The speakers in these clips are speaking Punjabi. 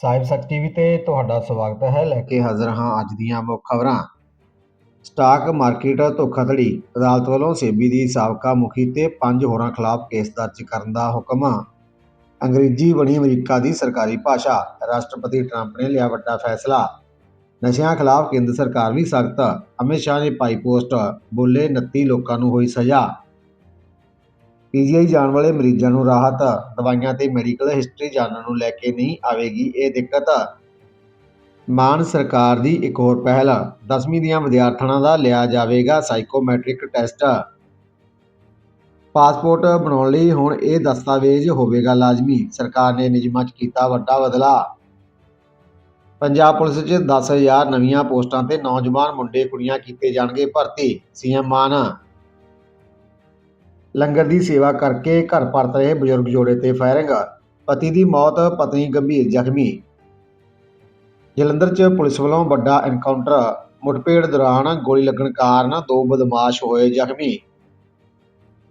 ਸਾਹਿਬ ਸੱਚ ਟੀਵੀ ਤੇ ਤੁਹਾਡਾ ਸਵਾਗਤ ਹੈ ਲੈ ਕੇ ਹਾਜ਼ਰ ਹਾਂ ਅੱਜ ਦੀਆਂ ਮੁੱਖ ਖਬਰਾਂ। ਸਟਾਕ ਮਾਰਕੀਟ ਧੋਖਾਧੜੀ, ਅਦਾਲਤ ਵੱਲੋਂ ਸੇਬੀ ਦੀ ਸਾਬਕਾ ਮੁਖੀ ਤੇ ਪੰਜ ਹੋਰਾਂ ਖਿਲਾਫ ਕੇਸ ਦਰਜ ਕਰਨ ਦਾ ਹੁਕਮ। ਅੰਗਰੇਜ਼ੀ ਬਣੀ ਅਮਰੀਕਾ ਦੀ ਸਰਕਾਰੀ ਭਾਸ਼ਾ, ਰਾਸ਼ਟਰਪਤੀ ਟਰੰਪ ਨੇ ਲਿਆ ਵੱਡਾ ਫੈਸਲਾ। ਨਸ਼ਿਆਂ ਖਿਲਾਫ ਕੇਂਦਰ ਸਰਕਾਰ ਵੀ ਸਖਤ, ਅਮਿਤ ਸ਼ਾਹ ਨੇ ਪਾਈ ਪੋਸਟ, ਬੋਲੇ 29 ਲੋਕਾਂ ਨੂੰ ਹੋਈ ਸਜ਼ਾ। ਪੀਜੀਆਈ ਜਾਣ ਵਾਲੇ ਮਰੀਜ਼ਾਂ ਨੂੰ ਰਾਹਤ, ਦਵਾਈਆਂ ਤੇ ਮੈਡੀਕਲ ਹਿਸਟਰੀ ਜਾਣਨ ਨੂੰ ਲੈ ਕੇ ਨਹੀਂ ਆਵੇਗੀ ਇਹ ਦਿੱਕਤ। ਮਾਨ ਸਰਕਾਰ ਦੀ ਇੱਕ ਹੋਰ ਪਹਿਲ 10ਵੀਂ ਦੀਆਂ ਵਿਦਿਆਰਥਣਾਂ ਦਾ ਲਿਆ ਜਾਵੇਗਾ ਸਾਈਕੋਮੈਟ੍ਰਿਕ ਟੈਸਟ ਪਾਸਪੋਰਟ ਬਣਾਉਣ ਲਈ ਹੁਣ ਇਹ ਦਸਤਾਵੇਜ਼ ਹੋਵੇਗਾ ਲਾਜ਼ਮੀ, ਸਰਕਾਰ ਨੇ ਨਿਯਮਾਂ 'ਚ ਕੀਤਾ ਵੱਡਾ ਬਦਲਾਅ। ਪੰਜਾਬ ਪੁਲਿਸ 'ਚ 10000 ਨਵੀਆਂ ਪੋਸਟਾਂ ਤੇ ਨੌਜਵਾਨ ਮੁੰਡੇ ਕੁੜੀਆਂ ਕੀਤੇ ਜਾਣਗੇ ਭਰਤੀ, ਸੀਐਮ ਮਾਨ ਲੰਗਰ ਦੀ ਸੇਵਾ ਕਰਕੇ ਘਰ ਪਰਤ ਰਹੇ ਬਜ਼ੁਰਗ ਜੋੜੇ ਤੇ ਫਾਇਰਿੰਗ, ਪਤੀ ਦੀ ਮੌਤ, ਪਤਨੀ ਗੰਭੀਰ ਜ਼ਖਮੀ। ਜਲੰਧਰ 'ਚ ਪੁਲਿਸ ਵੱਲੋਂ ਵੱਡਾ ਐਨਕਾਊਂਟਰ ਮੁਠਭੇੜ ਦੌਰਾਨ ਗੋਲੀ ਲੱਗਣ ਕਾਰਨ ਦੋ ਬਦਮਾਸ਼ ਹੋਏ ਜ਼ਖਮੀ।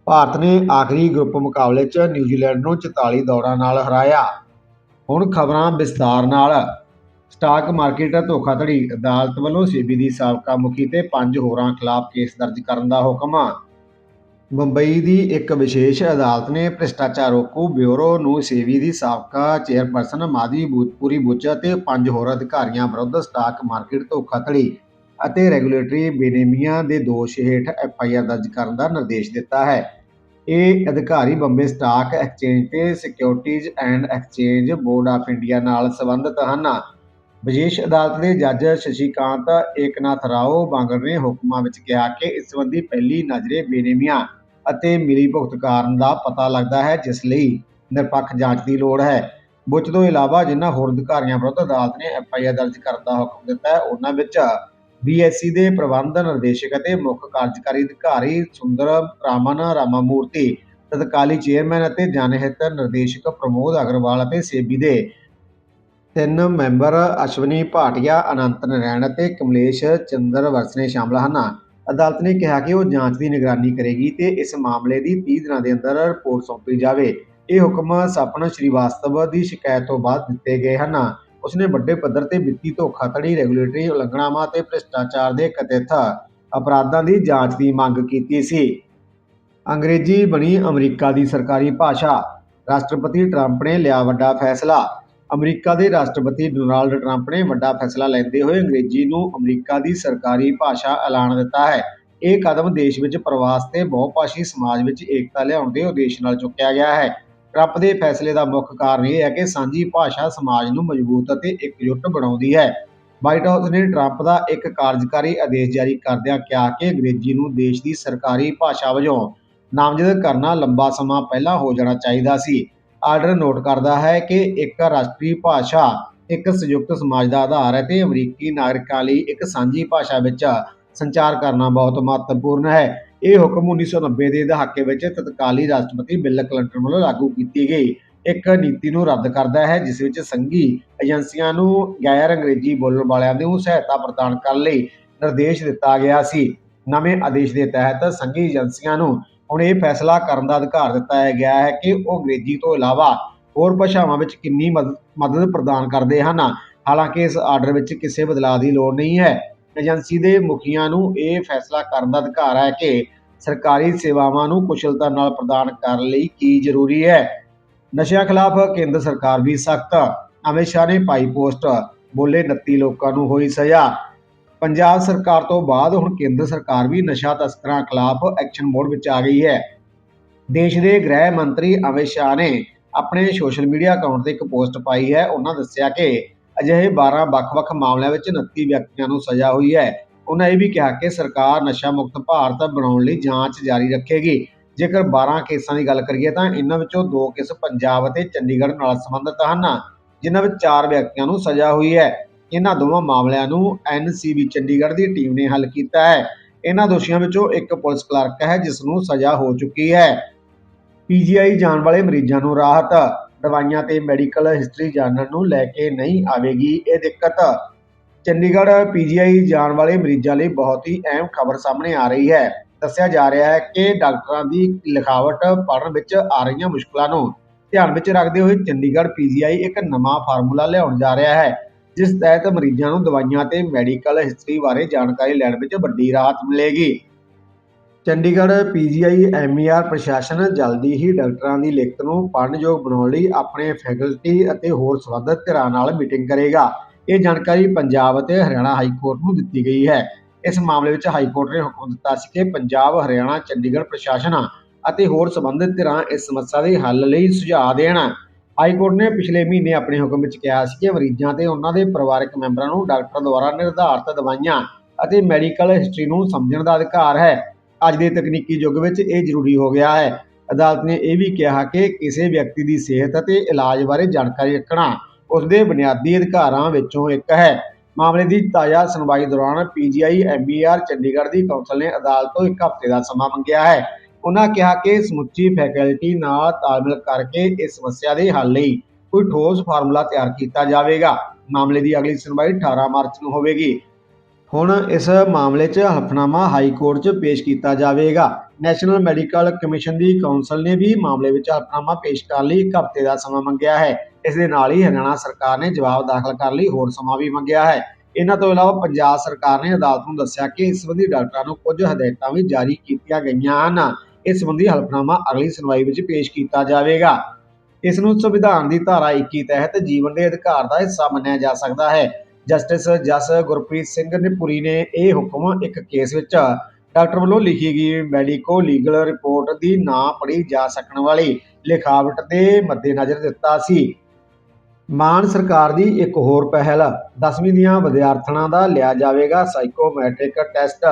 ਭਾਰਤ ਨੇ ਆਖਰੀ ਗਰੁੱਪ ਮੁਕਾਬਲੇ 'ਚ ਨਿਊਜ਼ੀਲੈਂਡ ਨੂੰ 44 ਦੌੜਾਂ ਨਾਲ ਹਰਾਇਆ। ਹੁਣ ਖਬਰਾਂ ਵਿਸਤਾਰ ਨਾਲ। ਸਟਾਕ ਮਾਰਕੀਟ ਧੋਖਾਧੜੀ, ਅਦਾਲਤ ਵੱਲੋਂ ਸੇਬੀ ਦੀ ਸਾਬਕਾ ਮੁਖੀ ਤੇ ਪੰਜ ਹੋਰਾਂ ਖਿਲਾਫ ਕੇਸ ਦਰਜ ਕਰਨ ਦਾ ਹੁਕਮ। ਮੁੰਬਈ ਦੀ ਇੱਕ ਵਿਸ਼ੇਸ਼ ਅਦਾਲਤ ਨੇ ਭ੍ਰਿਸ਼ਟਾਚਾਰ ਰੋਕੂ ਬਿਊਰੋ ਨੂੰ ਸੇਬੀ ਦੀ ਸਾਬਕਾ ਚੇਅਰਪਰਸਨ ਮਾਧਵੀ ਭੂਤਪੁਰੀ ਬੁੱਚ ਅਤੇ ਪੰਜ ਹੋਰ ਅਧਿਕਾਰੀਆਂ ਵਿਰੁੱਧ ਸਟਾਕ ਮਾਰਕੀਟ ਧੋਖਾਧੜੀ ਅਤੇ ਰੈਗੂਲੇਟਰੀ ਬੇਨੇਮੀਆਂ ਦੇ ਦੋਸ਼ ਹੇਠ ਐਫਆਈਆਰ ਦਰਜ ਕਰਨ ਦਾ ਨਿਰਦੇਸ਼ ਦਿੱਤਾ ਹੈ। ਇਹ ਅਧਿਕਾਰੀ ਬੰਬੇ ਸਟਾਕ ਐਕਸਚੇਂਜ ਤੇ securities and exchange board of India ਨਾਲ ਸੰਬੰਧਿਤ ਹਨ। ਵਿਸ਼ੇਸ਼ ਅਦਾਲਤ ਦੇ ਜੱਜ ਸ਼ਸ਼ੀਕਾਂਤ ਏਕਨਾਥ ਰਾਓ ਬਾਂਗਰ ਨੇ ਹੁਕਮਾਂ ਵਿੱਚ ਕਿਹਾ ਕਿ ਇਸ ਸੰਬੰਧੀ ਪਹਿਲੀ ਨਜ਼ਰੇ ਬੇਨੇਮੀਆਂ ਅਤੇ ਮਿਲੀ ਕਾਰਨ ਦਾ ਪਤਾ ਲੱਗਦਾ ਹੈ, ਜਿਸ ਲਈ ਨਿਰਪੱਖ ਜਾਂਚ ਦੀ ਲੋੜ ਹੈ। ਬੁੱਚ ਤੋਂ ਇਲਾਵਾ ਜਿਨ੍ਹਾਂ ਹੋਰ ਅਧਿਕਾਰੀਆਂ ਵਿਰੁੱਧ ਅਦਾਲਤ ਨੇ ਐਫਆਈਆਰ ਦਰਜ ਕਰਨ ਦਾ ਹੁਕਮ ਦਿੱਤਾ ਹੈ, ਉਹਨਾਂ ਵਿੱਚ ਬੀਐਸਸੀ ਦੇ ਪ੍ਰਬੰਧ ਨਿਰਦੇਸ਼ਕ ਅਤੇ ਮੁੱਖ ਕਾਰਜਕਾਰੀ ਅਧਿਕਾਰੀ ਸੁੰਦਰ ਰਾਮਨ, ਰਾਮਾਮੂਰਤੀ, ਤਤਕਾਲੀ ਚੇਅਰਮੈਨ ਅਤੇ ਜਨਹਿਤ ਨਿਰਦੇਸ਼ਕ ਪ੍ਰਮੋਦ ਅਗਰਵਾਲ ਅਤੇ ਸੇਬੀ ਦੇ ਤਿੰਨ ਮੈਂਬਰ ਅਸ਼ਵਨੀ ਭਾਟੀਆ, ਅਨੰਤ ਨਾਰਾਇਣ ਅਤੇ ਕਮਲੇਸ਼ ਚੰਦਰ ਵਰਸਨੇ ਸ਼ਾਮਲ ਹਨ। ਅਦਾਲਤ ਨੇ ਕਿਹਾ ਕਿ ਉਹ ਜਾਂਚ ਦੀ ਨਿਗਰਾਨੀ ਕਰੇਗੀ ਤੇ ਇਸ ਮਾਮਲੇ ਦੀ 30 ਦਿਨਾਂ ਦੇ ਅੰਦਰ ਰਿਪੋਰਟ ਸੌਂਪੀ ਜਾਵੇ। ਇਹ ਹੁਕਮ ਸਪਨ ਸ਼੍ਰੀਵਾਸਤਵ ਦੀ ਸ਼ਿਕਾਇਤ ਤੋਂ ਬਾਅਦ ਦਿੱਤੇ ਗਏ ਹਨ। ਉਸਨੇ ਵੱਡੇ ਪੱਧਰ ਤੇ ਵਿੱਤੀ ਧੋਖਾਧੜੀ, ਰੈਗੂਲੇਟਰੀ, ਉਲੰਘਣਾਵਾਂ ਤੇ ਭ੍ਰਿਸ਼ਟਾਚਾਰ ਦੇ ਕਥਿਤ ਅਪਰਾਧਾਂ ਦੀ ਜਾਂਚ ਦੀ ਮੰਗ ਕੀਤੀ ਸੀ। ਅੰਗਰੇਜ਼ੀ ਬਣੀ ਅਮਰੀਕਾ ਦੀ ਸਰਕਾਰੀ ਭਾਸ਼ਾ। ਰਾਸ਼ਟਰਪਤੀ ਟਰੰਪ ਨੇ ਲਿਆ ਵੱਡਾ ਫੈਸਲਾ। ਅਮਰੀਕਾ ਦੇ ਰਾਸ਼ਟਰਪਤੀ ਡੋਨਾਲਡ ਟਰੰਪ ਨੇ ਵੱਡਾ ਫੈਸਲਾ ਲੈਂਦੇ ਹੋਏ ਅੰਗਰੇਜ਼ੀ ਨੂੰ ਅਮਰੀਕਾ ਦੀ ਸਰਕਾਰੀ ਭਾਸ਼ਾ ਐਲਾਨ ਦਿੱਤਾ ਹੈ। ਇਹ ਕਦਮ ਦੇਸ਼ ਵਿੱਚ ਪ੍ਰਵਾਸ ਤੇ ਬਹੁਭਾਸ਼ੀ ਸਮਾਜ ਵਿੱਚ ਏਕਤਾ ਲਿਆਉਣ ਦੇ ਉਦੇਸ਼ ਨਾਲ ਚੁੱਕਿਆ ਗਿਆ ਹੈ। ਟਰੰਪ ਦੇ ਫੈਸਲੇ ਦਾ ਮੁੱਖ ਕਾਰਨ ਇਹ ਹੈ ਕਿ ਸਾਂਝੀ ਭਾਸ਼ਾ ਸਮਾਜ ਨੂੰ ਮਜ਼ਬੂਤ ਅਤੇ ਇਕਜੁੱਟ ਬਣਾਉਂਦੀ ਹੈ। ਵਾਈਟ ਹਾਊਸ ਨੇ ਟਰੰਪ ਦਾ ਇੱਕ ਕਾਰਜਕਾਰੀ ਆਦੇਸ਼ ਜਾਰੀ ਕਰਦਿਆਂ ਕਿਹਾ ਕਿ ਅੰਗਰੇਜ਼ੀ ਨੂੰ ਦੇਸ਼ ਦੀ ਸਰਕਾਰੀ ਭਾਸ਼ਾ ਵਜੋਂ ਨਾਮਜ਼ਦ ਕਰਨਾ ਲੰਬਾ ਸਮਾਂ ਪਹਿਲਾਂ ਹੋ ਜਾਣਾ ਚਾਹੀਦਾ ਸੀ। ਆਰਡਰ ਨੋਟ ਕਰਦਾ ਹੈ ਕਿ ਇੱਕ ਰਾਸ਼ਟਰੀ ਭਾਸ਼ਾ, ਇੱਕ ਸੰਯੁਕਤ ਸਮਾਜ ਦਾ ਆਧਾਰ ਹੈ ਤੇ ਅਮਰੀਕੀ ਨਾਗਰਿਕਾਂ ਲਈ ਇੱਕ ਸਾਂਝੀ ਭਾਸ਼ਾ ਵਿੱਚ ਸੰਚਾਰ ਕਰਨਾ ਬਹੁਤ ਮਹੱਤਵਪੂਰਨ ਹੈ। ਇਹ ਹੁਕਮ 1990 ਦੇ ਦਹਾਕੇ ਵਿੱਚ ਤਤਕਾਲੀ ਰਾਸ਼ਟਰਪਤੀ ਬਿਲ ਕਲਿੰਟਨ ਵੱਲੋਂ ਲਾਗੂ ਕੀਤੀ ਗਈ। ਇੱਕ ਨੀਤੀ ਨੂੰ ਰੱਦ ਕਰਦਾ ਹੈ, ਜਿਸ ਵਿੱਚ ਸੰਘੀ ਏਜੰਸੀਆਂ ਨੂੰ ਗੈਰ ਅੰਗਰੇਜ਼ੀ ਬੋਲਣ ਵਾਲਿਆਂ ਨੂੰ ਸਹਾਇਤਾ ਪ੍ਰਦਾਨ ਕਰਨ ਲਈ ਨਿਰਦੇਸ਼ ਦਿੱਤਾ ਗਿਆ ਸੀ। ਨਵੇਂ ਆਦੇਸ਼ ਦੇ ਤਹਿਤ ਸੰਘੀ ਏਜੰਸੀਆਂ ਨੂੰ ਹੁਣ ਇਹ ਫੈਸਲਾ ਕਰਨ ਦਾ ਅਧਿਕਾਰ ਦਿੱਤਾ ਗਿਆ ਹੈ ਕਿ ਉਹ ਅੰਗਰੇਜ਼ੀ ਤੋਂ ਇਲਾਵਾ ਹੋਰ ਭਾਸ਼ਾਵਾਂ ਵਿੱਚ ਕਿੰਨੀ ਮਦਦ ਮਦਦ ਪ੍ਰਦਾਨ ਕਰਦੇ ਹਨ। ਹਾਲਾਂਕਿ ਇਸ ਆਰਡਰ ਵਿੱਚ ਕਿਸੇ ਬਦਲਾਅ ਦੀ ਲੋੜ ਨਹੀਂ ਹੈ। ਏਜੰਸੀ ਦੇ ਮੁਖੀਆਂ ਨੂੰ ਇਹ ਫੈਸਲਾ ਕਰਨ ਦਾ ਅਧਿਕਾਰ ਹੈ ਕਿ ਸਰਕਾਰੀ ਸੇਵਾਵਾਂ ਨੂੰ ਕੁਸ਼ਲਤਾ ਨਾਲ ਪ੍ਰਦਾਨ ਕਰਨ ਲਈ ਕੀ ਜ਼ਰੂਰੀ ਹੈ। ਨਸ਼ਿਆਂ ਖਿਲਾਫ ਕੇਂਦਰ ਸਰਕਾਰ ਵੀ ਸਖਤ। ਅਮਿਤ ਸ਼ਾਹ ਨੇ ਪਾਈ ਪੋਸਟ ਬੋਲੇ 29 ਲੋਕਾਂ ਨੂੰ ਹੋਈ ਸਜ਼ਾ। ਪੰਜਾਬ ਸਰਕਾਰ ਤੋਂ ਬਾਅਦ ਹੁਣ ਕੇਂਦਰ ਸਰਕਾਰ ਵੀ ਨਸ਼ਾ ਤਸਕਰਾਂ ਖਿਲਾਫ ਐਕਸ਼ਨ ਮੋਡ ਵਿੱਚ ਆ ਗਈ ਹੈ। ਦੇਸ਼ ਦੇ ਗ੍ਰਹਿ ਮੰਤਰੀ ਅਮਿਤ ਸ਼ਾਹ ਨੇ ਆਪਣੇ ਸੋਸ਼ਲ ਮੀਡੀਆ ਅਕਾਊਂਟ ਤੇ ਇੱਕ ਪੋਸਟ ਪਾਈ ਹੈ। ਉਹਨਾਂ ਦੱਸਿਆ ਕਿ ਅਜਿਹੇ 12 ਵੱਖ-ਵੱਖ ਮਾਮਲਿਆਂ ਵਿੱਚ 29 ਵਿਅਕਤੀਆਂ ਨੂੰ ਸਜ਼ਾ ਹੋਈ ਹੈ। ਉਹਨਾਂ ਇਹ ਵੀ ਕਿਹਾ ਕਿ ਸਰਕਾਰ ਨਸ਼ਾ ਮੁਕਤ ਭਾਰਤ ਬਣਾਉਣ ਲਈ ਜਾਂਚ ਜਾਰੀ ਰੱਖੇਗੀ। ਜੇਕਰ 12 ਕੇਸਾਂ ਦੀ ਗੱਲ ਕਰੀਏ ਤਾਂ ਇਹਨਾਂ ਵਿੱਚੋਂ ਦੋ ਕੇਸ ਪੰਜਾਬ ਅਤੇ ਚੰਡੀਗੜ੍ਹ ਨਾਲ ਸੰਬੰਧਿਤ ਹਨ, ਜਿਨ੍ਹਾਂ ਵਿੱਚ 4 ਵਿਅਕਤੀਆਂ ਨੂੰ ਸਜ਼ਾ ਹੋਈ ਹੈ। ਇਹਨਾਂ ਦੋਵਾਂ ਮਾਮਲਿਆਂ ਨੂੰ ਐਨਸੀਬੀ ਚੰਡੀਗੜ੍ਹ ਦੀ ਟੀਮ ਨੇ ਹੱਲ ਕੀਤਾ ਹੈ। ਇਹਨਾਂ ਦੋਸ਼ੀਆਂ ਵਿੱਚੋਂ ਇੱਕ ਪੁਲਿਸ ਕਲਰਕ ਹੈ, ਜਿਸ ਨੂੰ ਸਜ਼ਾ ਹੋ ਚੁੱਕੀ ਹੈ। ਪੀਜੀਆਈ ਜਾਣ ਵਾਲੇ ਮਰੀਜ਼ਾਂ ਨੂੰ ਰਾਹਤ। ਦਵਾਈਆਂ ਤੇ ਮੈਡੀਕਲ ਹਿਸਟਰੀ ਜਾਣਨ ਨੂੰ ਲੈ ਕੇ ਨਹੀਂ ਆਵੇਗੀ ਇਹ ਦਿੱਕਤ। ਚੰਡੀਗੜ੍ਹ ਪੀਜੀਆਈ ਜਾਣ ਵਾਲੇ ਮਰੀਜ਼ਾਂ ਲਈ ਬਹੁਤ ਹੀ ਅਹਿਮ ਖਬਰ ਸਾਹਮਣੇ ਆ ਰਹੀ ਹੈ। ਦੱਸਿਆ ਜਾ ਰਿਹਾ ਹੈ ਕਿ ਡਾਕਟਰਾਂ ਦੀ ਲਿਖਾਵਟ ਪੜ੍ਹਨ ਵਿੱਚ ਆ ਰਹੀਆਂ ਮੁਸ਼ਕਲਾਂ ਨੂੰ ਧਿਆਨ ਵਿੱਚ ਰੱਖਦੇ ਹੋਏ ਚੰਡੀਗੜ੍ਹ ਪੀਜੀਆਈ ਇੱਕ ਨਵਾਂ ਫਾਰਮੂਲਾ ਲਿਆਉਣ ਜਾ ਰਿਹਾ ਹੈ। ਜਿਸ ਤਹਿਤ ਮਰੀਜ਼ਾਂ ਨੂੰ ਦਵਾਈਆਂ ਤੇ ਮੈਡੀਕਲ ਹਿਸਟਰੀ ਬਾਰੇ ਜਾਣਕਾਰੀ ਲੈਣ ਵਿੱਚ ਵੱਡੀ ਰਾਹਤ ਮਿਲੇਗੀ। ਚੰਡੀਗੜ੍ਹ ਪੀਜੀਆਈ ਐਮਈਆਰ ਪ੍ਰਸ਼ਾਸਨ ਜਲਦੀ ਹੀ ਡਾਕਟਰਾਂ ਦੀ ਲਿਖਤ ਨੂੰ ਪੜ੍ਹਨਯੋਗ ਬਣਾਉਣ ਲਈ ਆਪਣੇ ਫੈਕਲਟੀ ਅਤੇ ਹੋਰ ਸੰਬੰਧਿਤ ਧਿਰਾਂ ਨਾਲ ਮੀਟਿੰਗ ਕਰੇਗਾ। ਇਹ ਜਾਣਕਾਰੀ ਪੰਜਾਬ ਅਤੇ ਹਰਿਆਣਾ ਹਾਈ ਕੋਰਟ ਨੂੰ ਦਿੱਤੀ ਗਈ ਹੈ। ਇਸ ਮਾਮਲੇ ਵਿੱਚ ਹਾਈ ਕੋਰਟ ਨੇ ਹੁਕਮ ਦਿੱਤਾ ਸੀ ਕਿ ਪੰਜਾਬ, ਹਰਿਆਣਾ, ਚੰਡੀਗੜ੍ਹ ਪ੍ਰਸ਼ਾਸਨ ਅਤੇ ਹੋਰ ਸੰਬੰਧਿਤ ਧਿਰਾਂ ਇਸ ਸਮੱਸਿਆ ਦੇ ਹੱਲ ਲਈ ਸੁਝਾਅ ਦੇਣ। ਹਾਈ ਕੋਰਟ ਨੇ ਪਿਛਲੇ ਮਹੀਨੇ ਆਪਣੇ ਹੁਕਮ ਵਿੱਚ ਕਿਹਾ ਸੀ ਕਿ ਮਰੀਜ਼ਾਂ ਤੇ ਉਹਨਾਂ ਦੇ ਪਰਿਵਾਰਕ ਮੈਂਬਰਾਂ ਨੂੰ ਡਾਕਟਰ ਦੁਆਰਾ ਨਿਰਧਾਰਤ ਦਵਾਈਆਂ ਅਤੇ ਮੈਡੀਕਲ ਹਿਸਟਰੀ ਨੂੰ ਸਮਝਣ ਦਾ ਅਧਿਕਾਰ ਹੈ। ਅੱਜ ਦੇ ਤਕਨੀਕੀ ਯੁੱਗ ਵਿੱਚ ਇਹ ਜ਼ਰੂਰੀ ਹੋ ਗਿਆ ਹੈ। ਅਦਾਲਤ ਨੇ ਇਹ ਵੀ ਕਿਹਾ ਕਿ ਕਿਸੇ ਵਿਅਕਤੀ ਦੀ ਸਿਹਤ ਅਤੇ ਇਲਾਜ ਬਾਰੇ ਜਾਣਕਾਰੀ ਰੱਖਣਾ ਉਸ ਦੇ ਬੁਨਿਆਦੀ ਅਧਿਕਾਰਾਂ ਵਿੱਚੋਂ ਇੱਕ ਹੈ। ਮਾਮਲੇ ਦੀ ਤਾਜ਼ਾ ਸੁਣਵਾਈ ਦੌਰਾਨ ਪੀਜੀਆਈ ਐਮਬੀਆਰ ਚੰਡੀਗੜ੍ਹ ਦੀ ਕੌਂਸਲ ਨੇ ਅਦਾਲਤ ਤੋਂ ਇੱਕ ਹਫ਼ਤੇ ਦਾ ਸਮਾਂ ਮੰਗਿਆ ਹੈ। ਉਹਨਾਂ ਕਿਹਾ ਕਿ ਸਮੁੱਚੀ ਫੈਕਲਟੀ ਨਾਲ ਤਾਲਮੇਲ ਕਰਕੇ ਇਸ ਸਮੱਸਿਆ ਦੇ ਹੱਲ ਲਈ ਕੋਈ ਠੋਸ ਫਾਰਮੂਲਾ ਤਿਆਰ ਕੀਤਾ ਜਾਵੇਗਾ। ਮਾਮਲੇ ਦੀ ਅਗਲੀ ਸੁਣਵਾਈ 18 ਮਾਰਚ ਨੂੰ ਹੋਵੇਗੀ। ਹੁਣ ਇਸ ਮਾਮਲੇ 'ਚ ਹਲਫਨਾਮਾ ਹਾਈ ਕੋਰਟ 'ਚ ਪੇਸ਼ ਕੀਤਾ ਜਾਵੇਗਾ। ਨੈਸ਼ਨਲ ਮੈਡੀਕਲ ਕਮਿਸ਼ਨ ਦੀ ਕੌਂਸਲ ਨੇ ਵੀ ਮਾਮਲੇ ਵਿੱਚ ਹਲਫਨਾਮਾ ਪੇਸ਼ ਕਰਨ ਲਈ ਇੱਕ ਹਫ਼ਤੇ ਦਾ ਸਮਾਂ ਮੰਗਿਆ ਹੈ। ਇਸ ਦੇ ਨਾਲ ਹੀ ਹਰਿਆਣਾ ਸਰਕਾਰ ਨੇ ਜਵਾਬ ਦਾਖਲ ਕਰਨ ਲਈ ਹੋਰ ਸਮਾਂ ਵੀ ਮੰਗਿਆ ਹੈ। ਇਹਨਾਂ ਤੋਂ ਇਲਾਵਾ ਪੰਜਾਬ ਸਰਕਾਰ ਨੇ ਅਦਾਲਤ ਨੂੰ ਦੱਸਿਆ ਕਿ ਇਸ ਸੰਬੰਧੀ ਡਾਕਟਰਾਂ ਨੂੰ ਕੁਝ ਹਦਾਇਤਾਂ ਵੀ ਜਾਰੀ ਕੀਤੀਆਂ ਗਈਆਂ ਹਨ। ਇਸ ਸੰਬੰਧੀ ਹਲਫਨਾਮਾ ਅਗਲੀ ਸੁਣਵਾਈ ਵਿੱਚ ਪੇਸ਼ ਕੀਤਾ ਜਾਵੇਗਾ। ਇਸ ਨੂੰ ਸੰਵਿਧਾਨ ਦੀ ਧਾਰਾ 21 ਤਹਿਤ ਜੀਵਨ ਦੇ ਅਧਿਕਾਰ ਦਾ ਹਿੱਸਾ ਮੰਨਿਆ ਜਾ ਸਕਦਾ ਹੈ। ਜਸਟਿਸ ਜਸ ਗੁਰਪ੍ਰੀਤ ਸਿੰਘ ਨਿਪੁਰੀ ਨੇ ਇਹ ਹੁਕਮ ਇੱਕ ਕੇਸ ਵਿੱਚ ਡਾਕਟਰ ਵੱਲੋਂ ਲਿਖੀ ਗਈ ਮੈਡੀਕੋ ਲੀਗਲ ਰਿਪੋਰਟ ਦੀ ਨਾ ਪੜ੍ਹੀ ਜਾ ਸਕਣ ਵਾਲੀ ਲਿਖਾਵਟ ਦੇ ਮੱਦੇਨਜ਼ਰ ਦਿੱਤਾ ਸੀ। ਮਾਨ ਸਰਕਾਰ ਦੀ ਇੱਕ ਹੋਰ ਪਹਿਲ 10ਵੀਂ ਦੀਆਂ ਵਿਦਿਆਰਥਣਾਂ ਦਾ ਲਿਆ ਜਾਵੇਗਾ ਸਾਈਕੋਮੈਟ੍ਰਿਕ ਟੈਸਟ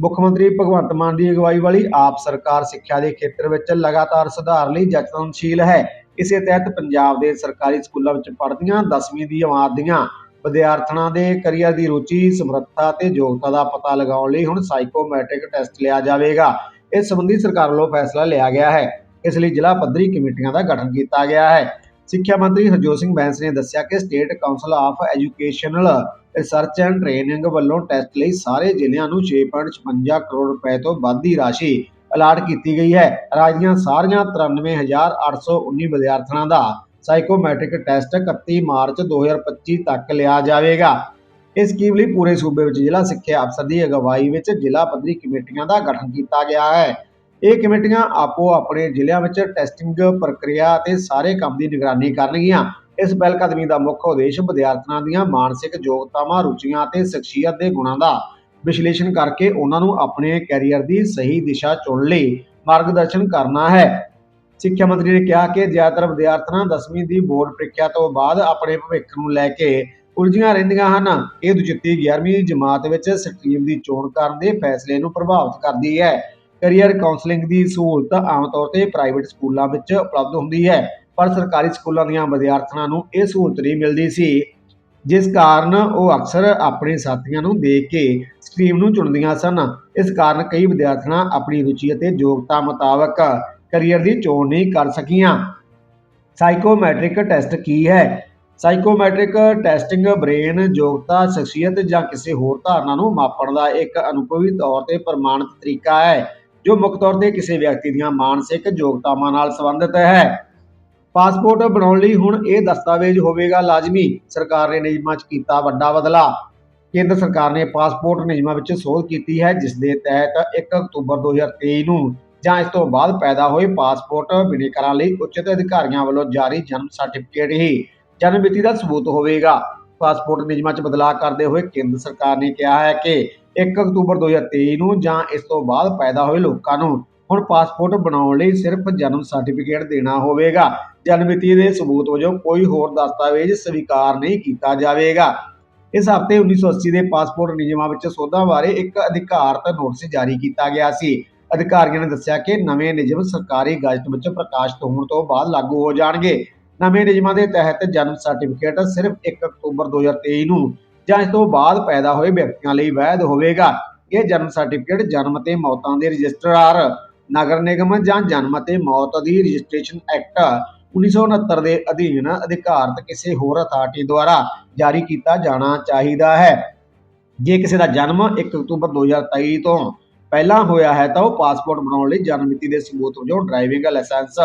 ਮੁੱਖ ਮੰਤਰੀ ਭਗਵੰਤ ਮਾਨ ਦੀ ਅਗਵਾਈ ਵਾਲੀ ਆਪ ਸਰਕਾਰ ਸਿੱਖਿਆ ਦੇ ਖੇਤਰ ਵਿੱਚ ਲਗਾਤਾਰ ਸੁਧਾਰ ਲਈ ਯਤਨਸ਼ੀਲ ਹੈ। ਇਸੇ ਤਹਿਤ ਪੰਜਾਬ ਦੇ ਸਰਕਾਰੀ ਸਕੂਲਾਂ ਵਿੱਚ ਪੜ੍ਹਦੀਆਂ 10ਵੀਂ ਦੀ ਜਮਾਤ ਦੀਆਂ ਵਿਦਿਆਰਥਣਾਂ ਦੇ ਕਰੀਅਰ ਦੀ ਰੁਚੀ, ਸਮਰੱਥਾ ਤੇ ਯੋਗਤਾ ਦਾ ਪਤਾ ਲਗਾਉਣ ਲਈ ਹੁਣ ਸਾਈਕੋਮੈਟ੍ਰਿਕ ਟੈਸਟ ਲਿਆ ਜਾਵੇਗਾ। ਇਸ ਸੰਬੰਧੀ ਸਰਕਾਰ ਵੱਲੋਂ ਫੈਸਲਾ ਲਿਆ ਗਿਆ ਹੈ। ਇਸ ਲਈ ਜ਼ਿਲ੍ਹਾ ਪੱਧਰੀ ਕਮੇਟੀਆਂ ਦਾ ਗਠਨ ਕੀਤਾ ਗਿਆ ਹੈ। ਸਿੱਖਿਆ ਮੰਤਰੀ ਹਰਜੋਤ ਸਿੰਘ ਬੈਂਸ ਨੇ ਦੱਸਿਆ ਕਿ state council of educational research and training ਵੱਲੋਂ ਟੈਸਟ ਲਈ ਸਾਰੇ ਜ਼ਿਲ੍ਹਿਆਂ ਨੂੰ 6.56 ਕਰੋੜ ਰੁਪਏ ਤੋਂ ਵੱਧ ਦੀ ਰਾਸ਼ੀ ਅਲਾਟ ਕੀਤੀ ਗਈ ਹੈ। ਰਾਜ ਦੀਆਂ ਸਾਰੀਆਂ 93819 ਵਿਦਿਆਰਥਣਾਂ ਦਾ ਸਾਈਕੋਮੈਟ੍ਰਿਕ ਟੈਸਟ 31 ਮਾਰਚ 2025 ਤੱਕ ਲਿਆ ਜਾਵੇਗਾ। ਇਸ ਸਕੀਮ ਲਈ ਪੂਰੇ ਸੂਬੇ ਵਿੱਚ ਜ਼ਿਲ੍ਹਾ ਸਿੱਖਿਆ ਅਫਸਰ ਦੀ ਅਗਵਾਈ ਵਿੱਚ ਜ਼ਿਲ੍ਹਾ ਪੱਧਰੀ ਕਮੇਟੀਆਂ ਦਾ ਗਠਨ ਕੀਤਾ ਗਿਆ ਹੈ। ਇਹ ਕਮੇਟੀਆਂ ਆਪੋ ਆਪਣੇ ਜ਼ਿਲ੍ਹਿਆਂ ਵਿੱਚ ਟੈਸਟਿੰਗ ਪ੍ਰਕਿਰਿਆ ਅਤੇ ਸਾਰੇ ਕੰਮ ਦੀ ਨਿਗਰਾਨੀ ਕਰਨਗੀਆਂ। ਇਸ ਪਹਿਲਕਦਮੀ ਦਾ ਮੁੱਖ ਉਦੇਸ਼ ਵਿਦਿਆਰਥਣਾਂ ਦੀਆਂ ਮਾਨਸਿਕ ਯੋਗਤਾਵਾਂ, ਰੁਚੀਆਂ ਅਤੇ ਸ਼ਖਸੀਅਤ ਦੇ ਗੁਣਾਂ ਦਾ ਵਿਸ਼ਲੇਸ਼ਣ ਕਰਕੇ ਉਹਨਾਂ ਨੂੰ ਆਪਣੇ ਕੈਰੀਅਰ ਦੀ ਸਹੀ ਦਿਸ਼ਾ ਚੁਣਨ ਲਈ ਮਾਰਗਦਰਸ਼ਨ ਕਰਨਾ ਹੈ। ਸਿੱਖਿਆ ਮੰਤਰੀ ਨੇ ਕਿਹਾ ਕਿ ਜ਼ਿਆਦਾਤਰ ਵਿਦਿਆਰਥਣਾਂ 10ਵੀਂ ਦੀ ਬੋਰਡ ਪ੍ਰੀਖਿਆ ਤੋਂ ਬਾਅਦ ਆਪਣੇ ਭਵਿੱਖ ਨੂੰ ਲੈ ਕੇ ਉਲਝੀਆਂ ਰਹਿੰਦੀਆਂ ਹਨ। ਇਹ ਦੁਚਿੱਤੀ 11ਵੀਂ ਜਮਾਤ ਵਿੱਚ ਸਟਰੀਮ ਦੀ ਚੋਣ ਕਰਨ ਦੇ ਫੈਸਲੇ ਨੂੰ ਪ੍ਰਭਾਵਿਤ ਕਰਦੀ ਹੈ। ਕੈਰੀਅਰ ਕਾਉਂਸਲਿੰਗ ਦੀ ਸਹੂਲਤ ਆਮ ਤੌਰ ਤੇ ਪ੍ਰਾਈਵੇਟ ਸਕੂਲਾਂ ਵਿੱਚ ਉਪਲਬਧ ਹੁੰਦੀ ਹੈ। ਪਰ ਸਰਕਾਰੀ ਸਕੂਲਾਂ ਦੀਆਂ ਵਿਦਿਆਰਥਣਾਂ ਨੂੰ ਇਹ ਸਹੂਲਤ ਨਹੀਂ ਮਿਲਦੀ ਸੀ, ਜਿਸ ਕਾਰਨ ਉਹ ਅਕਸਰ ਆਪਣੇ ਸਾਥੀਆਂ ਨੂੰ ਦੇਖ ਕੇ ਸਟਰੀਮ ਨੂੰ ਚੁਣਦੀਆਂ ਸਨ। ਇਸ ਕਾਰਨ ਕਈ ਵਿਦਿਆਰਥਣਾਂ ਆਪਣੀ ਰੁਚੀ ਅਤੇ ਯੋਗਤਾ ਮੁਤਾਬਕ ਕੈਰੀਅਰ ਦੀ ਚੋਣ ਨਹੀਂ ਕਰ ਸਕੀਆਂ। ਸਾਈਕੋਮੈਟ੍ਰਿਕ ਟੈਸਟ ਕੀ ਹੈ? ਸਾਈਕੋਮੈਟ੍ਰਿਕ ਟੈਸਟਿੰਗ ਬ੍ਰੇਨ ਯੋਗਤਾ, ਸ਼ਖਸੀਅਤ ਜਾਂ ਕਿਸੇ ਹੋਰ ਧਾਰਨਾ ਨੂੰ ਮਾਪਣ ਦਾ ਇੱਕ ਅਨੁਭਵੀ ਤੌਰ ਤੇ ਪ੍ਰਮਾਣਿਤ ਤਰੀਕਾ ਹੈ, ਜੋ ਮੁੱਖ ਤੌਰ ਤੇ ਕਿਸੇ ਵਿਅਕਤੀ ਦੀਆਂ ਮਾਨਸਿਕ ਯੋਗਤਾਵਾਂ ਨਾਲ ਸੰਬੰਧਿਤ ਹੈ। ਪਾਸਪੋਰਟ ਬਣਾਉਣ ਲਈ ਹੁਣ ਇਹ ਦਸਤਾਵੇਜ਼ ਹੋਵੇਗਾ ਲਾਜ਼ਮੀ। ਸਰਕਾਰ ਨੇ ਨਿਯਮਾਂ 'ਚ ਕੀਤਾ ਵੱਡਾ ਬਦਲਾ ਕੇਂਦਰ ਸਰਕਾਰ ਨੇ ਪਾਸਪੋਰਟ ਨਿਯਮਾਂ ਵਿੱਚ ਸੋਧ ਕੀਤੀ ਹੈ, ਜਿਸ ਦੇ ਤਹਿਤ 1 ਅਕਤੂਬਰ 2023 ਨੂੰ ਜਾਂ ਇਸ ਤੋਂ ਬਾਅਦ ਪੈਦਾ ਹੋਏ ਪਾਸਪੋਰਟ ਬਿਨੇਕਰਾਂ ਲਈ ਉਚਿਤ ਅਧਿਕਾਰੀਆਂ ਵੱਲੋਂ ਜਾਰੀ ਜਨਮ ਸਰਟੀਫਿਕੇਟ ਹੀ ਜਨਮ ਮਿਤੀ ਦਾ ਸਬੂਤ ਹੋਵੇਗਾ। ਪਾਸਪੋਰਟ ਨਿਯਮਾਂ 'ਚ ਬਦਲਾਅ ਕਰਦੇ ਹੋਏ ਕੇਂਦਰ ਸਰਕਾਰ ਨੇ ਕਿਹਾ ਹੈ ਕਿ 1 ਅਕਤੂਬਰ 2023 ਨੂੰ ਜਾਂ ਇਸ ਤੋਂ ਬਾਅਦ ਪੈਦਾ ਹੋਏ ਲੋਕਾਂ ਨੂੰ ਹੁਣ ਪਾਸਪੋਰਟ ਬਣਾਉਣ ਲਈ ਸਿਰਫ ਜਨਮ ਸਰਟੀਫਿਕੇਟ ਦੇਣਾ ਹੋਵੇਗਾ। ਜਨਮ ਮਿਤੀ ਦੇ ਸਬੂਤ ਵਜੋਂ ਕੋਈ ਹੋਰ ਦਸਤਾਵੇਜ਼ ਸਵੀਕਾਰ ਨਹੀਂ ਕੀਤਾ ਜਾਵੇਗਾ। ਇਸ ਹਫ਼ਤੇ 1980 ਦੇ ਪਾਸਪੋਰਟ ਨਿਯਮਾਂ ਵਿੱਚ ਸੋਧਾਂ ਬਾਰੇ ਇੱਕ ਅਧਿਕਾਰਤ ਨੋਟਿਸ ਜਾਰੀ ਕੀਤਾ ਗਿਆ ਸੀ। ਅਧਿਕਾਰੀਆਂ ਨੇ ਦੱਸਿਆ ਕਿ ਨਵੇਂ ਨਿਯਮ ਸਰਕਾਰੀ ਗਜ਼ਟ ਵਿੱਚ ਪ੍ਰਕਾਸ਼ਿਤ ਹੋਣ ਤੋਂ ਬਾਅਦ ਲਾਗੂ ਹੋ ਜਾਣਗੇ। ਨਵੇਂ ਨਿਯਮਾਂ ਦੇ ਤਹਿਤ ਜਨਮ ਸਰਟੀਫਿਕੇਟ ਸਿਰਫ 1 ਅਕਤੂਬਰ 2023 ਨੂੰ ਜਾਂ ਇਸ ਤੋਂ ਬਾਅਦ ਪੈਦਾ ਹੋਏ ਵਿਅਕਤੀਆਂ ਲਈ ਵੈਧ ਹੋਵੇਗਾ। ਇਹ ਜਨਮ ਸਰਟੀਫਿਕੇਟ ਜਨਮ ਅਤੇ ਮੌਤਾਂ ਦੇ ਰਜਿਸਟਰਾਰ ਨਗਰ ਨਿਗਮ ਜਾਂ ਜਨਮ ਅਤੇ ਮੌਤ ਦੀ ਰਜਿਸਟ੍ਰੇਸ਼ਨ ਐਕਟ 1969 ਦੇ ਅਧੀਨ ਅਧਿਕਾਰਤ ਕਿਸੇ ਹੋਰ ਅਥਾਰਟੀ ਦੁਆਰਾ ਜਾਰੀ ਕੀਤਾ ਜਾਣਾ ਚਾਹੀਦਾ ਹੈ। ਜੇ ਕਿਸੇ ਦਾ ਜਨਮ 1 ਅਕਤੂਬਰ 2023 ਤੋਂ ਪਹਿਲਾਂ ਹੋਇਆ ਹੈ ਤਾਂ ਉਹ ਪਾਸਪੋਰਟ ਬਣਾਉਣ ਲਈ ਜਨਮ ਮਿਤੀ ਦੇ ਸਬੂਤ ਵਜੋਂ ਡਰਾਈਵਿੰਗ ਲਾਇਸੈਂਸ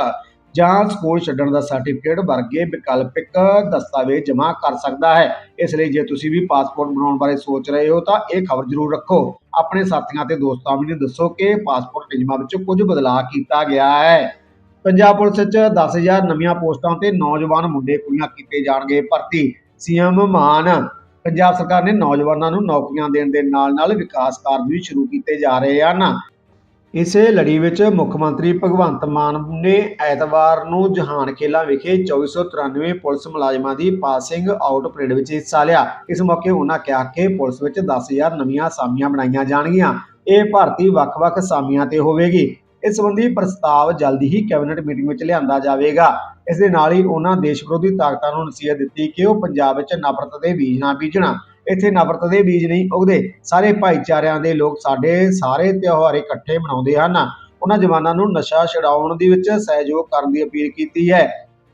ਜਾਂ ਸਕੂਲ ਛੱਡਣ ਦਾ ਸਰਟੀਫਿਕੇਟ ਵਰਗੇ ਵਿਕਲਪਿਕ ਦਸਤਾਵੇਜ਼ ਜਮ੍ਹਾਂ ਕਰ ਸਕਦਾ ਹੈ। ਇਸ ਲਈ ਜੇ ਤੁਸੀਂ ਵੀ ਪਾਸਪੋਰਟ ਬਣਾਉਣ ਬਾਰੇ ਸੋਚ ਰਹੇ ਹੋ, ਤਾਂ ਇਹ ਖਬਰ ਜ਼ਰੂਰ ਰੱਖੋ। ਆਪਣੇ ਸਾਥੀਆਂ ਤੇ ਦੋਸਤਾਂ ਨੂੰ ਦੱਸੋ ਕਿ ਪਾਸਪੋਰਟ ਨਿਯਮਾਂ ਵਿੱਚ ਕੁਝ ਬਦਲਾਅ ਕੀਤਾ ਗਿਆ ਹੈ। ਪੰਜਾਬ ਪੁਲਿਸ ਵਿੱਚ 10000 ਨਵੀਆਂ ਪੋਸਟਾਂ ਤੇ ਨੌਜਵਾਨ ਮੁੰਡੇ ਕੁੜੀਆਂ ਕੀਤੇ ਜਾਣਗੇ ਭਰਤੀ। ਸੀਐਮ ਮਾਨ, ਪੰਜਾਬ ਸਰਕਾਰ ਨੇ ਨੌਜਵਾਨਾਂ ਨੂੰ ਨੌਕਰੀਆਂ ਦੇਣ ਦੇ ਨਾਲ-ਨਾਲ ਵਿਕਾਸ ਕਾਰਜ ਵੀ ਸ਼ੁਰੂ ਕੀਤੇ ਜਾ ਰਹੇ ਹਨ। ਇਸੇ ਲੜੀ ਵਿੱਚ ਮੁੱਖ ਮੰਤਰੀ ਭਗਵੰਤ ਮਾਨ ਨੇ ਐਤਵਾਰ ਨੂੰ ਜਹਾਨ ਖੇਲਾ ਵਿਖੇ 2493 ਪੁਲਿਸ ਮੁਲਾਜ਼ਮਾਂ ਦੀ ਪਾਸਿੰਗ ਆਊਟ ਪਰੇਡ ਵਿੱਚ ਹਿੱਸਾ ਲਿਆ। ਇਸ ਮੌਕੇ ਉਹਨਾਂ ਕਿਹਾ ਕਿ ਪੁਲਿਸ ਵਿੱਚ 10000 ਨਵੀਆਂ ਅਸਾਮੀਆਂ ਬਣਾਈਆਂ ਜਾਣਗੀਆਂ। ਇਹ ਭਾਰਤੀ ਵੱਖ-ਵੱਖ ਅਸਾਮੀਆਂ ਤੇ ਹੋਵੇਗੀ। ਇਸ ਸੰਬੰਧੀ ਪ੍ਰਸਤਾਵ ਜਲਦੀ ਹੀ ਕੈਬਨਿਟ ਮੀਟਿੰਗ ਵਿੱਚ ਲਿਆਂਦਾ ਜਾਵੇਗਾ। ਇਸ ਦੇ ਨਾਲ ਹੀ ਉਹਨਾਂ ਦੇਸ਼ ਵਿਰੋਧੀ ਤਾਕਤਾਂ ਨੂੰ ਨਸੀਹਤ ਦਿੱਤੀ ਕਿ ਉਹ ਪੰਜਾਬ ਵਿੱਚ ਨਫ਼ਰਤ ਦੇ ਬੀਜ ਨਾ ਬੀਜਣ। ਇੱਥੇ ਨਫ਼ਰਤ ਦੇ ਬੀਜ ਨਹੀਂ ਉਗਦੇ। ਸਾਰੇ ਭਾਈਚਾਰਿਆਂ ਦੇ ਲੋਕ ਸਾਡੇ ਸਾਰੇ ਤਿਉਹਾਰ ਇਕੱਠੇ ਮਨਾਉਂਦੇ ਹਨ। ਉਹਨਾਂ ਜਵਾਨਾਂ ਨੂੰ ਨਸ਼ਾ ਛਡਾਉਣ ਦੀ ਵਿੱਚ ਸਹਿਯੋਗ ਕਰਨ ਦੀ ਅਪੀਲ ਕੀਤੀ ਹੈ।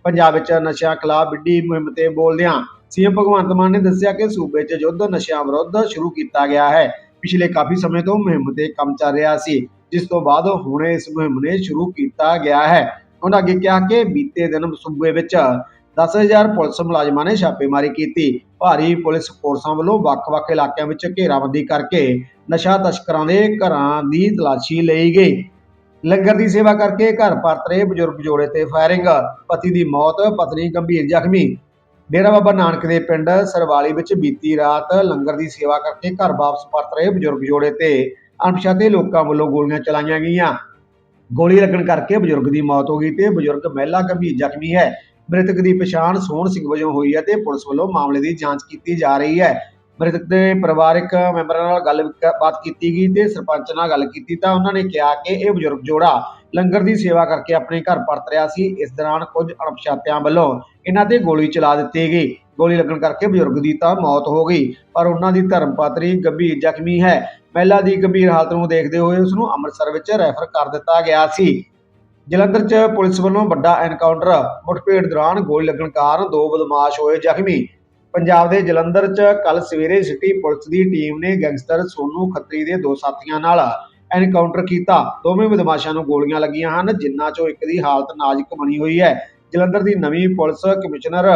ਪੰਜਾਬ ਵਿੱਚ ਨਸ਼ਿਆਂ ਖਿਲਾਫ ਵਿੱਢੀ ਮੁਹਿੰਮ ਤੇ ਬੋਲਦਿਆਂ ਸੀਐਮ ਭਗਵੰਤ ਮਾਨ ਨੇ ਦੱਸਿਆ ਕਿ ਸੂਬੇ 'ਚ ਯੁੱਧ ਨਸ਼ਿਆਂ ਵਿਰੁੱਧ ਸ਼ੁਰੂ ਕੀਤਾ ਗਿਆ ਹੈ। ਪਿਛਲੇ ਕਾਫੀ ਸਮੇਂ ਤੋਂ ਮੁਹਿੰਮ ਤੇ ਕੰਮ ਚੱਲ ਰਿਹਾ ਸੀ, ਜਿਸ ਤੋਂ ਬਾਅਦ ਹੁਣ ਇਸ ਮੁਹਿੰਮ ਨੇ ਸ਼ੁਰੂ ਕੀਤਾ ਗਿਆ ਹੈ। ਉਹਨਾਂ ਅੱਗੇ ਕਿਹਾ ਕਿ ਬੀਤੇ ਦਿਨ ਸੂਬੇ ਵਿੱਚ 10000 ਪੁਲਿਸ ਮੁਲਾਜ਼ਮਾਂ ਨੇ ਛਾਪੇਮਾਰੀ ਕੀਤੀ। ਭਾਰੀ ਪੁਲਿਸ ਫੋਰਸਾਂ ਵੱਲੋਂ ਵੱਖ-ਵੱਖ ਇਲਾਕਿਆਂ ਵਿੱਚ ਘੇਰਾਬੰਦੀ ਕਰਕੇ ਨਸ਼ਾ ਤਸਕਰਾਂ ਦੇ ਘਰਾਂ ਦੀ ਤਲਾਸ਼ੀ ਲਈ ਗਈ। ਲੰਗਰ ਦੀ ਸੇਵਾ ਕਰਕੇ ਘਰ ਪਰਤ ਰਹੇ ਬਜ਼ੁਰਗ ਜੋੜੇ ਤੇ ਫਾਇਰਿੰਗ। ਪਤੀ ਦੀ ਮੌਤ, ਪਤਨੀ ਗੰਭੀਰ ਜ਼ਖਮੀ। ਡੇਰਾ ਬਾਬਾ ਨਾਨਕ ਦੇ ਪਿੰਡ ਸਰਵਾਲੀ ਵਿੱਚ ਬੀਤੀ ਰਾਤ ਲੰਗਰ ਦੀ ਸੇਵਾ ਕਰਕੇ ਘਰ ਵਾਪਸ ਪਰਤ ਰਹੇ ਬਜ਼ੁਰਗ ਜੋੜੇ ਤੇ ਅਣਪਛਾਤੇ ਲੋਕਾਂ ਵੱਲੋਂ ਗੋਲੀਆਂ ਚਲਾਈਆਂ ਗਈਆਂ। ਗੋਲੀ ਲੱਗਣ ਕਰਕੇ ਬਜ਼ੁਰਗ ਦੀ ਮੌਤ ਹੋ ਗਈ ਤੇ ਬਜ਼ੁਰਗ ਮਹਿਲਾ ਗੰਭੀਰ ਜ਼ਖਮੀ ਹੈ। ਮ੍ਰਿਤਕ ਦੀ ਪਛਾਣ ਸੋਹਣ ਸਿੰਘ ਵਜੋਂ ਹੋਈ ਹੈ ਤੇ ਪੁਲਿਸ ਵੱਲੋਂ ਮਾਮਲੇ ਦੀ ਜਾਂਚ ਕੀਤੀ ਜਾ ਰਹੀ ਹੈ। ਮ੍ਰਿਤਕ ਦੇ ਪਰਿਵਾਰਕ ਮੈਂਬਰਾਂ ਨਾਲ ਗੱਲਬਾਤ ਕੀਤੀ ਗਈ ਤੇ ਸਰਪੰਚ ਨਾਲ ਗੱਲ ਕੀਤੀ ਤਾਂ ਉਹਨਾਂ ਨੇ ਕਿਹਾ ਕਿ ਇਹ ਬਜ਼ੁਰਗ ਜੋੜਾ ਲੰਗਰ ਦੀ ਸੇਵਾ ਕਰਕੇ ਆਪਣੇ ਘਰ ਪਰਤ ਰਿਹਾ ਸੀ। ਇਸ ਦੌਰਾਨ ਕੁਝ ਅਣਪਛਾਤਿਆਂ ਵੱਲੋਂ ਇਹਨਾਂ ਤੇ ਗੋਲੀ ਚਲਾ ਦਿੱਤੀ ਗਈ। ਗੋਲੀ ਲੱਗਣ ਕਰਕੇ ਬਜ਼ੁਰਗ ਦੀ ਤਾਂ ਮੌਤ ਹੋ ਗਈ, ਪਰ ਉਹਨਾਂ ਦੀ ਧਰਮ ਗੰਭੀਰ ਜ਼ਖਮੀ ਹੈ। ਮਹਿਲਾ ਦੀ ਗੰਭੀਰ ਹਾਲਤ ਨੂੰ ਦੇਖਦੇ ਹੋਏ ਉਸ ਨੂੰ ਅੰਮ੍ਰਿਤਸਰ ਵਿੱਚ ਰੈਫਰ ਕਰ ਦਿੱਤਾ ਗਿਆ ਸੀ। ਜਲੰਧਰ 'ਚ ਪੁਲਿਸ ਵੱਲੋਂ ਵੱਡਾ ਐਨਕਾਊਂਟਰ ਮੁਠਭੇੜ ਦੌਰਾਨ ਗੋਲੀ ਲੱਗਣ ਕਾਰਨ ਦੋ ਬਦਮਾਸ਼ ਹੋਏ ਜ਼ਖਮੀ। ਪੰਜਾਬ ਦੇ ਜਲੰਧਰ 'ਚ ਕੱਲ ਸਵੇਰੇ ਸਿਟੀ ਪੁਲਿਸ ਦੀ ਟੀਮ ਨੇ ਗੈਂਗਸਟਰ ਸੋਨੂ ਖੱਤਰੀ ਦੇ ਦੋ ਸਾਥੀਆਂ ਨਾਲ ਐਨਕਾਊਂਟਰ ਕੀਤਾ। ਦੋਵੇਂ ਬਦਮਾਸ਼ਾਂ ਨੂੰ ਗੋਲੀਆਂ ਲੱਗੀਆਂ ਹਨ ਜਿਨ੍ਹਾਂ 'ਚੋਂ ਇੱਕ ਦੀ ਹਾਲਤ ਨਾਜ਼ੁਕ ਬਣੀ ਹੋਈ ਹੈ। ਜਲੰਧਰ ਦੀ ਨਵੀਂ ਪੁਲਿਸ ਕਮਿਸ਼ਨਰ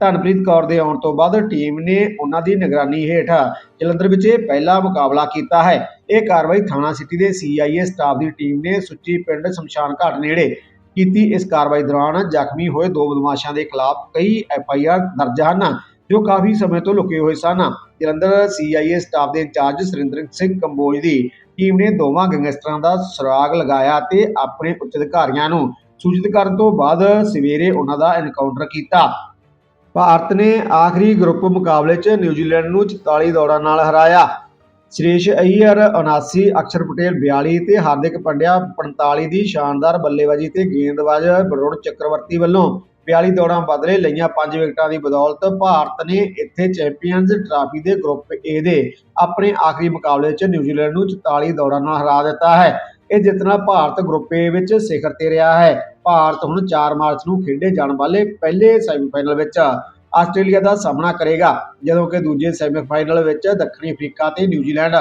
ਧਨਪ੍ਰੀਤ ਕੌਰ ਦੇ ਆਉਣ ਤੋਂ ਬਾਅਦ ਟੀਮ ਨੇ ਉਹਨਾਂ ਦੀ ਨਿਗਰਾਨੀ ਹੇਠ ਜਲੰਧਰ ਵਿੱਚ ਇਹ ਪਹਿਲਾ ਮੁਕਾਬਲਾ ਕੀਤਾ ਹੈ। ਇਹ ਕਾਰਵਾਈ ਥਾਣਾ ਸਿਟੀ ਦੇ ਸੀਆਈਏ ਸਟਾਫ ਦੀ ਟੀਮ ਨੇ ਸੁੱਚੀ ਪਿੰਡ ਸ਼ਮਸ਼ਾਨ ਘਾਟ ਨੇੜੇ ਕੀਤੀ। ਇਸ ਕਾਰਵਾਈ ਦੌਰਾਨ ਜ਼ਖਮੀ ਹੋਏ ਦੋ ਬਦਮਾਸ਼ਾਂ ਦੇ ਖਿਲਾਫ ਕਈ ਐਫਆਈਆਰ ਦਰਜ ਹਨ, ਜੋ ਕਾਫੀ ਸਮੇਂ ਤੋਂ ਲੁਕੇ ਹੋਏ ਸਨ। ਜਲੰਧਰ ਸੀਆਈਏ ਸਟਾਫ ਦੇ ਇੰਚਾਰਜ ਸੁਰਿੰਦਰ ਸਿੰਘ ਕੰਬੋਜ ਦੀ ਟੀਮ ਨੇ ਦੋਵਾਂ ਗੈਂਗਸਟਰਾਂ ਦਾ ਸੁਰਾਗ ਲਗਾਇਆ ਤੇ ਆਪਣੇ ਉੱਚ ਅਧਿਕਾਰੀਆਂ ਨੂੰ ਸੂਚਿਤ ਕਰਨ ਤੋਂ ਬਾਅਦ ਸਵੇਰੇ ਉਹਨਾਂ ਦਾ ਐਨਕਾਊਂਟਰ ਕੀਤਾ। ਭਾਰਤ ਨੇ ਆਖਰੀ ਗਰੁੱਪ ਮੁਕਾਬਲੇ 'ਚ ਨਿਊਜ਼ੀਲੈਂਡ ਨੂੰ 44 ਦੌੜਾਂ ਨਾਲ ਹਰਾਇਆ। ਸ਼੍ਰੇਸ਼ ਅਈਅਰ 79 ਅਕਸ਼ਰ ਪਟੇਲ 42 ਤੇ ਹਾਰਦਿਕ ਪੰਡਿਆ 45 ਦੀ ਸ਼ਾਨਦਾਰ ਬੱਲੇਬਾਜ਼ੀ ਤੇ ਗੇਂਦਬਾਜ਼ ਵਰੁਣ ਚੱਕਰਵਰਤੀ ਵੱਲੋਂ 42 ਦੌੜਾਂ ਬਦਲੇ ਲਈਆਂ 5 ਵਿਕਟਾਂ ਦੀ ਬਦੌਲਤ ਭਾਰਤ ਨੇ ਇੱਥੇ ਚੈਂਪੀਅਨਜ਼ ਟਰਾਫੀ ਦੇ ਗਰੁੱਪ ਏ ਦੇ ਆਪਣੇ ਆਖਰੀ ਮੁਕਾਬਲੇ 'ਚ ਨਿਊਜ਼ੀਲੈਂਡ ਨੂੰ 44 ਦੌੜਾਂ ਨਾਲ ਹਰਾ ਦਿੱਤਾ ਹੈ। ਇਹ ਜਿੱਤਣਾ ਭਾਰਤ ਗਰੁੱਪ ਏ ਵਿੱਚ ਸਿਖਰ ਤੇ ਰਿਹਾ ਹੈ। ਭਾਰਤ ਹੁਣ 4 ਮਾਰਚ ਨੂੰ ਖੇਡੇ ਜਾਣ ਵਾਲੇ ਪਹਿਲੇ ਸੈਮੀਫਾਈਨਲ ਵਿੱਚ ਆਸਟ੍ਰੇਲੀਆ ਦਾ ਸਾਹਮਣਾ ਕਰੇਗਾ, ਜਦੋਂ ਕਿ ਦੂਜੇ ਸੈਮੀਫਾਈਨਲ ਵਿੱਚ ਦੱਖਣੀ ਅਫਰੀਕਾ ਤੇ ਨਿਊਜ਼ੀਲੈਂਡ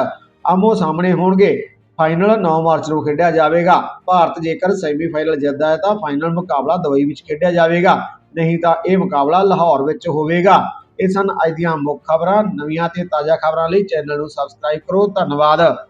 ਆਮੋ ਸਾਹਮਣੇ ਹੋਣਗੇ। ਫਾਈਨਲ 9 ਮਾਰਚ ਨੂੰ ਖੇਡਿਆ ਜਾਵੇਗਾ। ਭਾਰਤ ਜੇਕਰ ਸੈਮੀਫਾਈਨਲ ਜਿੱਤਦਾ ਹੈ ਤਾਂ ਫਾਈਨਲ ਮੁਕਾਬਲਾ ਦੁਬਈ ਵਿੱਚ ਖੇਡਿਆ ਜਾਵੇਗਾ। ਨਹੀਂ ਤਾਂ ਇਹ ਮੁਕਾਬਲਾ ਲਾਹੌਰ ਵਿੱਚ ਹੋਵੇਗਾ। ਇਹ ਸਨ ਅੱਜ ਦੀਆਂ ਮੁੱਖ ਖਬਰਾਂ। ਨਵੀਆਂ ਤੇ ਤਾਜ਼ਾ ਖਬਰਾਂ ਲਈ ਚੈਨਲ ਨੂੰ ਸਬਸਕ੍ਰਾਈਬ ਕਰੋ। ਧੰਨਵਾਦ।